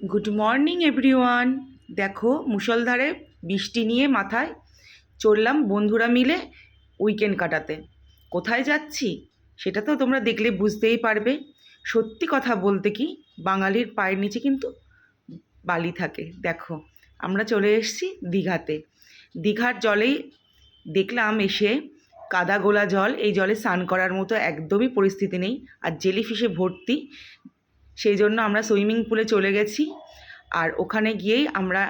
Good morning everyone দেখো, মুষলধারে বৃষ্টি নিয়ে মাথায় চললাম বন্ধুরা মিলে উইকেন্ড কাটাতে। কোথায় যাচ্ছি? সেটা তো তোমরা দেখলে বুঝতেই পারবে। সত্যি কথা বলতে কি, বাঙালির পায়ের নিচে কিন্তু বালি থাকে। দেখো, আমরা চলে এসেছি দীঘাতে। দীঘার জলেই দেখলাম এসে কাদা গোলা জল, এই জলে স্নান করার মতো একদমই পরিস্থিতি নেই। আর জেলিফিশে ভর্তি সেই জন্য আমরা সুইমিং পুলে চলে গেছি। আর ওখানে গিয়েই আমরা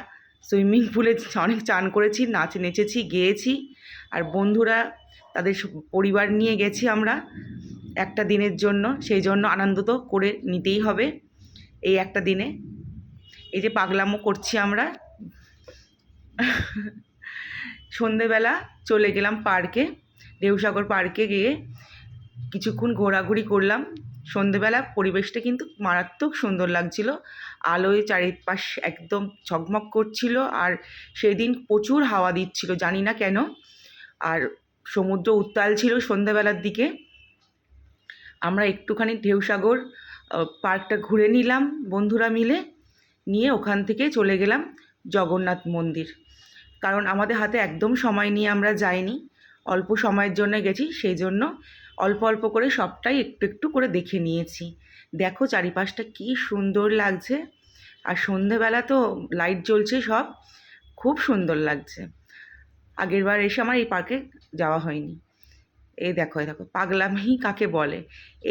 সুইমিং পুলে অনেক চান করেছি, নাচ নেচেছি, গেয়েছি। আর বন্ধুরা, তাদের পরিবার নিয়ে গেছি আমরা একটা দিনের জন্য। সেই জন্য আনন্দ তো করে নিতেই হবে এই একটা দিনে। এই যে পাগলামো করছি আমরা। সন্ধেবেলা চলে গেলাম পার্কে, ঢেউসাগর পার্কে গিয়ে কিছুক্ষণ ঘোরাঘুরি করলাম। সন্ধেবেলা পরিবেশটা কিন্তু মারাত্মক সুন্দর লাগছিল। আলোয় চারিপাশ একদম ঝকমক করছিল আর সেদিন প্রচুর হাওয়া দিচ্ছিল, জানি না কেন। আর সমুদ্র উত্তাল ছিল সন্ধেবেলার দিকে। আমরা একটুখানি ঢেউসাগর পার্কটা ঘুরে নিলাম বন্ধুরা মিলে। নিয়ে ওখান থেকে চলে গেলাম জগন্নাথ মন্দির। কারণ আমাদের হাতে একদম সময় নিয়ে আমরা যাইনি। অল্প সময়ের জন্য গেছি, সেই জন্য অল্প অল্প করে সবটাই একটু একটু করে দেখে নিয়েছি। দেখো চারিপাশটা কি সুন্দর লাগছে। আর সন্ধেবেলা তো লাইট জ্বলছে সব, খুব সুন্দর লাগছে। আগের বার এসে আমার এই পার্কে যাওয়া হয়নি। এই দেখো এই দেখো, পাগলামি কাকে বলে?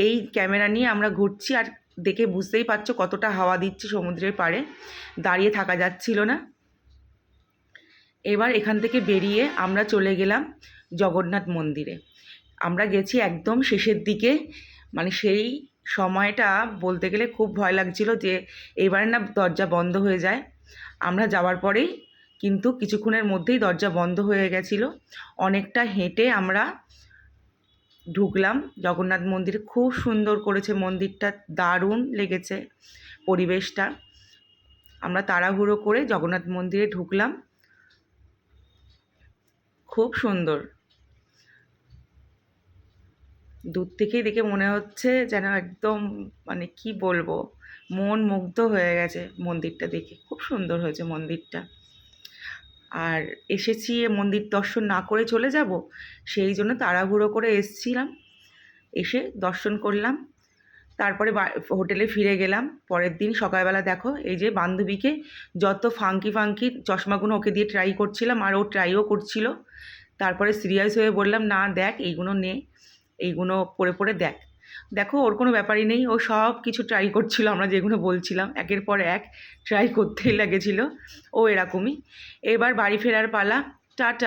এই ক্যামেরা নিয়ে আমরা ঘুরছি আর দেখে বুঝতেই পারছ কতটা হাওয়া দিচ্ছে সমুদ্রের পাড়ে। দাঁড়িয়ে থাকা যাচ্ছিল না। এবার এখান থেকে বেরিয়ে আমরা চলে গেলাম জগন্নাথ মন্দিরে। আমরা গেছি একদম শেষের দিকে। মানে সেই সময়টা বলতে গেলে খুব ভয় লাগছিল যে এবার না দরজা বন্ধ হয়ে যায়। আমরা যাওয়ার পরেই কিন্তু কিছুক্ষণের মধ্যেই দরজা বন্ধ হয়ে গেছিল। অনেকটা হেঁটে আমরা ঢুকলাম। জগন্নাথ মন্দির খুব সুন্দর করেছে মন্দিরটা, দারুণ লেগেছে পরিবেশটা। আমরা তাড়াহুড়ো করে জগন্নাথ মন্দিরে ঢুকলাম। খুব সুন্দর। দূর থেকেই দেখে মনে হচ্ছে যেন একদম মানে কি বলব, মন মুগ্ধ হয়ে গেছে মন্দিরটা দেখে। খুব সুন্দর হয়েছে মন্দিরটা। আর এসেছি মন্দির দর্শন না করে চলে যাব, সেই জন্য তাড়াহুড়ো করে এসছিলাম। এসে দর্শন করলাম। তারপরে হোটেলে ফিরে গেলাম। পরের দিন সকালবেলা দেখো, এই যে বান্ধবীকে যত ফাঙ্কি ফাঙ্কি চশমাগুলো ওকে দিয়ে ট্রাই করছিলাম, আর ও ট্রাইও করছিল। তারপরে সিরিয়াস হয়ে বললাম, না, দেখ, এইগুলো নে। এইগুলো পরে পড়ে দেখ। দেখো, ওর কোনো ব্যাপারই নেই। ও সব কিছু ট্রাই করছিল, আমরা যেগুলো বলছিলাম। একের পর এক ট্রাই করতেই লেগেছিল। ও এরকমই। এবার বাড়ি ফেরার পালা। টাটা।